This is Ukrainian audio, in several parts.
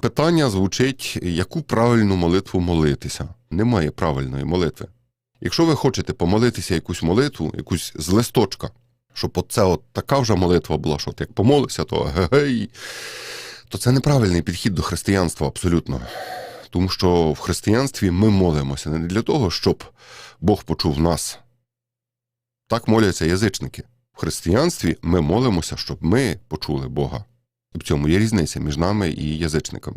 Питання звучить: яку правильну молитву молитися? Немає правильної молитви. Якщо ви хочете помолитися якусь молитву, якусь з листочка, щоб оце от така вже молитва була, що от як помолишся, то гей, то це неправильний підхід до християнства абсолютно. Тому що в християнстві ми молимося не для того, щоб Бог почув нас. Так моляться язичники. В християнстві ми молимося, щоб ми почули Бога. В цьому є різниця між нами і язичниками.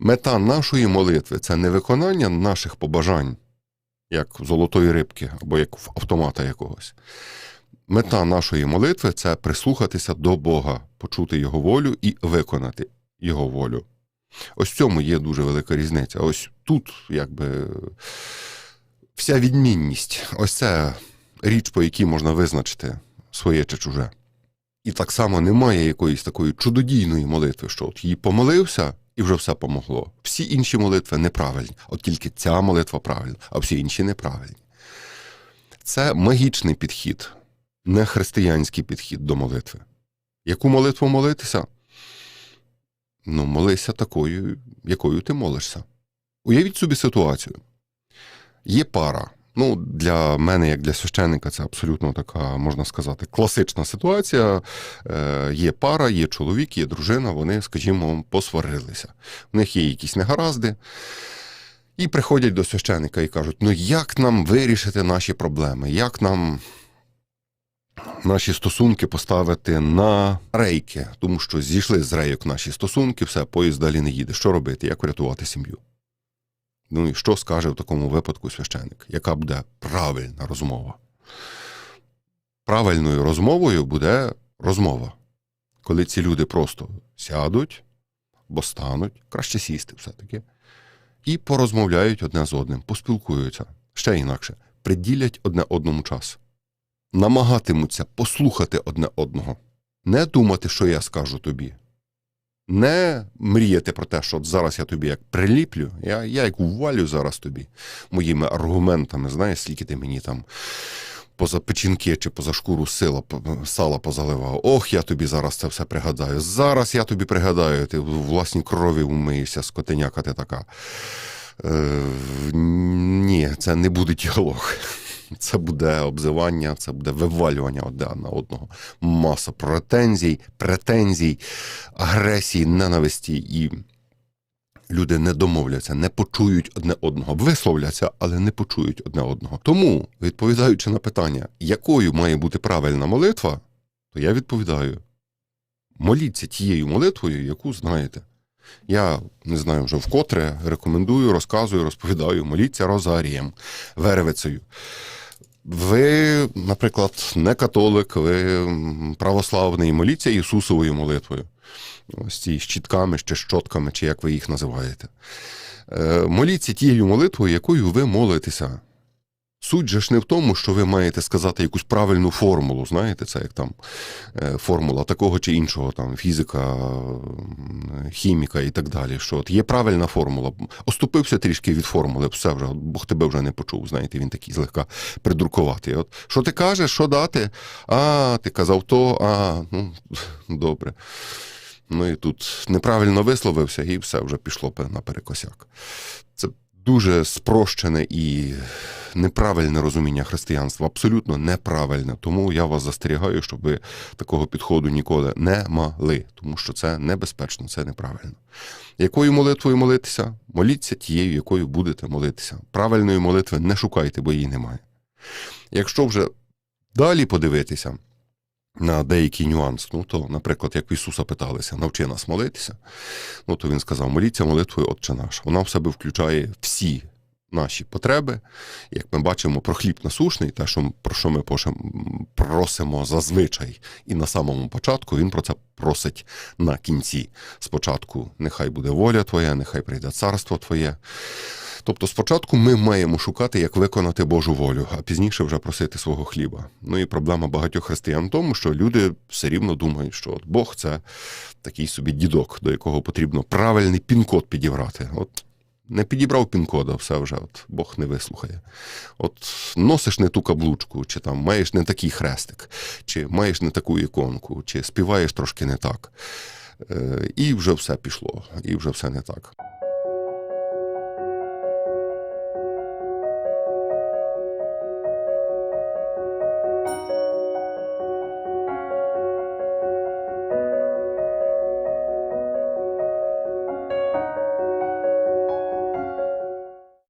Мета нашої молитви це не виконання наших побажань, як золотої рибки або як автомата якогось. Мета нашої молитви це прислухатися до Бога, почути Його волю і виконати Його волю. Ось в цьому є дуже велика різниця. Ось тут, якби, вся відмінність. Ось це річ, по якій можна визначити своє чи чуже. І так само немає якоїсь такої чудодійної молитви, що от її помолився і вже все помогло. Всі інші молитви неправильні, от тільки ця молитва правильна, а всі інші неправильні. Це магічний підхід, не християнський підхід до молитви. Яку молитву молитися? Ну, молися такою, якою ти молишся. Уявіть собі ситуацію. Є пара. Ну, для мене, як для священника, це абсолютно така, можна сказати, класична ситуація. Е, Є пара, є чоловік, є дружина, вони, скажімо, посварилися. У них є якісь негаразди. І приходять до священика і кажуть: ну як нам вирішити наші проблеми? Як нам наші стосунки поставити на рейки? Тому що зійшли з рейок наші стосунки, все, поїзд далі не їде. Що робити? Як врятувати сім'ю? Ну і що скаже в такому випадку священик? Яка буде правильна розмова? Правильною розмовою буде розмова, коли ці люди просто сядуть або стануть, краще сісти все-таки, і порозмовляють одне з одним, поспілкуються ще інакше, приділять одне одному час, намагатимуться послухати одне одного, не думати, що я скажу тобі, не мріяти про те, що от зараз я тобі як приліплю, я, я як увалю зараз тобі моїми аргументами, знаєш, скільки ти мені там поза печінки чи поза шкуру сила, сала позаливав. Ох, я тобі зараз це все пригадаю. Зараз я тобі пригадаю, ти в власній крові умиєшся, скотиняка ти така. Е, ні, це не буде діалог. Це буде обзивання, це буде вивалювання одне на одного. Маса претензій, претензій, агресії, ненависті. І люди не домовляться, не почують одне одного. Висловляться, але не почують одне одного. Тому, відповідаючи на питання, якою має бути правильна молитва, то я відповідаю: моліться тією молитвою, яку знаєте. Я не знаю вже вкотре рекомендую, розказую, розповідаю, моліться розарієм, вервицею. Ви, наприклад, не католик, ви православний, моліться Ісусовою молитвою. Ось ці щітками, чи щотками, чи як ви їх називаєте. Е, моліться тією молитвою, якою ви молитеся. Суть же ж не в тому, що ви маєте сказати якусь правильну формулу, знаєте, це як там е, формула такого чи іншого, там фізика, хіміка і так далі. Що от є правильна формула. Оступився трішки від формули, все вже, Бог тебе вже не почув. Знаєте, він такий злегка придуркуватий. От що ти кажеш, що дати? А, ти казав то, а, ну добре. Ну і тут неправильно висловився, і все вже пішло наперекосяк. Це дуже спрощене і неправильне розуміння християнства, абсолютно неправильне. Тому я вас застерігаю, щоб ви такого підходу ніколи не мали, тому що це небезпечно, це неправильно. Якою молитвою молитися? Моліться тією, якою будете молитися. Правильної молитви не шукайте, бо її немає. Якщо вже далі подивитися. На деякий нюанс, ну то, наприклад, як Ісуса питалися, навчи нас молитися. Ну то він сказав: моліться молитвою Отче наш. Вона в себе включає всі наші потреби. Як ми бачимо, про хліб насушний, те, що про що ми просимо зазвичай, і на самому початку він про це просить на кінці. Спочатку, нехай буде воля Твоя, нехай прийде царство Твоє. Тобто спочатку ми маємо шукати, як виконати Божу волю, а пізніше вже просити свого хліба. Ну і проблема багатьох християн в тому, що люди все рівно думають, що от Бог це такий собі дідок, до якого потрібно правильний пін-код підібрати. От не підібрав пін-кода, все вже от Бог не вислухає. От носиш не ту каблучку, чи там маєш не такий хрестик, чи маєш не таку іконку, чи співаєш трошки не так. Е, І вже все пішло, і вже все не так.